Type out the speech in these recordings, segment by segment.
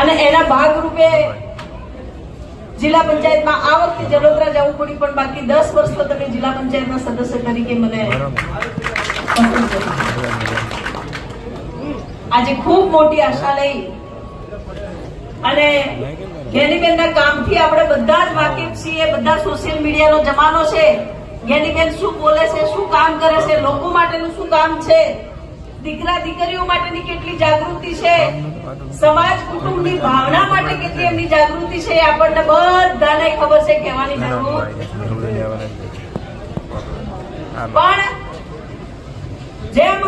અને એના ભાગરૂપે જિલ્લા પંચાયતમાં આ વખતે જલોદરા જવું પડ્યું, પણ બાકી દસ વર્ષ તો તમે જિલ્લા પંચાયતના સદસ્ય તરીકે મને આજે ખૂબ મોટી આશા લઈ અને જ્ઞાનીબેનના કામથી આપણે બધા જ વાકેફ છીએ, બધા સોશિયલ મીડિયાનો જમાનો છે. જ્ઞાનીબેન શું બોલે છે, શું કામ કરે છે, લોકો માટેનું શું કામ છે, દીકરા દીકરીઓ માટેની કેટલી જાગૃતિ છે સમાજ કુટુંબની ભાવના માટે કેટલી એમની જાગૃતિ છે આપણને બધાને ખબર છે કહેવાની જરૂર. પણ જેમ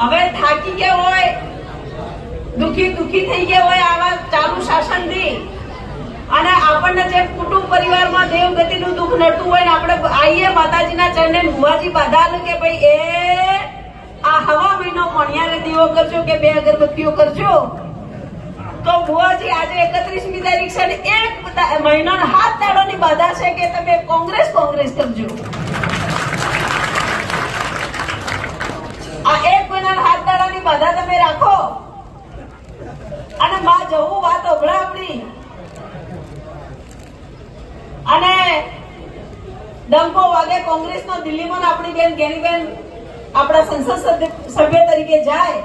હવે થાકી ગયા હોય દુખી દુખી થઈ ગયા હોય આવા ચાલુ શાસનથી અને આપણને જે કુટુંબ પરિવારમાં દેવગતિનું દુઃખ નડતું હોય ને આપણે આઈએ માતાજીના ચરણે મુવાજી બાધા કે ભાઈ એ આ હવા મહિનો મણિયારે દીવો કરજો કે બે અગરબત્તીઓ કરજો? તો ભુવાજી, આજે એકત્રીસમી તારીખ છે એક મહિનાનો હાથ દાડોની બાધા છે કે તમે કોંગ્રેસ કોંગ્રેસ કરજો. આ એક મહિનાના હાથ દાડાની બાધા તમે રાખો. અને માં જવું વાત અભળા આપણી. અને ડંકો વાગે કોંગ્રેસનો દિલ્હીમાં આપણી બેન ગેરીબેન, આપણા સંસદ સભ્ય- સભ્ય તરીકે જાય,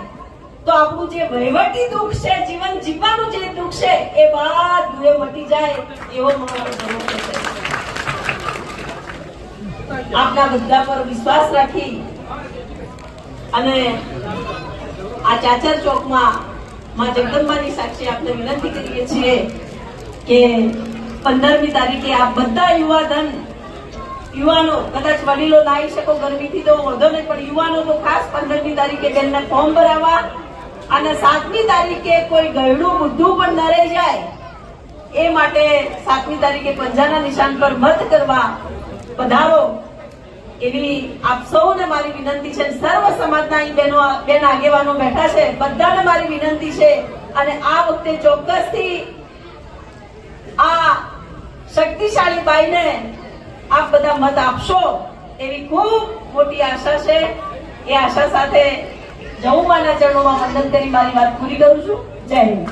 તો આપણું જે વહીવટી દુઃખ છે, જીવન જીવવાનું જે દુઃખ છે, એ બધું એ મટી જાય એવો મારો જરૂર છે. આપના બધા પર વિશ્વાસ રાખી અને આ ચાચર ચોકમાં માં જગદંબાની સાક્ષી આપને વિનંતી કરીએ છીએ કે પંદરમી તારીખે આ બધા યુવાધન યુવાનો કદાચ વડીલો આવી શકો ગરમીથી તો વધો નહીં, પણ યુવાનો તો ખાસ પંદરમી તારીખે બેનને ફોર્મ ભરાવા અને સાતમી તારીખે કોઈ ગયડું બુદ્ધું પણ ન રહી જાય, એ માટે સાતમી તારીખે પંજાના નિશાન પર મત કરવા પધારો. એવી આપ સૌને મારી વિનંતી છે. સર્વ સમાજના અહીં બહેનો બેન આગેવાનો બેઠા છે. બધાને મારી વિનંતી છે અને આ વખતે ચોક્કસથી આ શક્તિશાળી બાઈને આપ બધા મત આપશો એવી ખૂબ મોટી આશા છે. એ આશા સાથે જવું માના ચરણોમાં વંદન કરી મારી વાત પૂરી કરું છું. જય હિન્દ.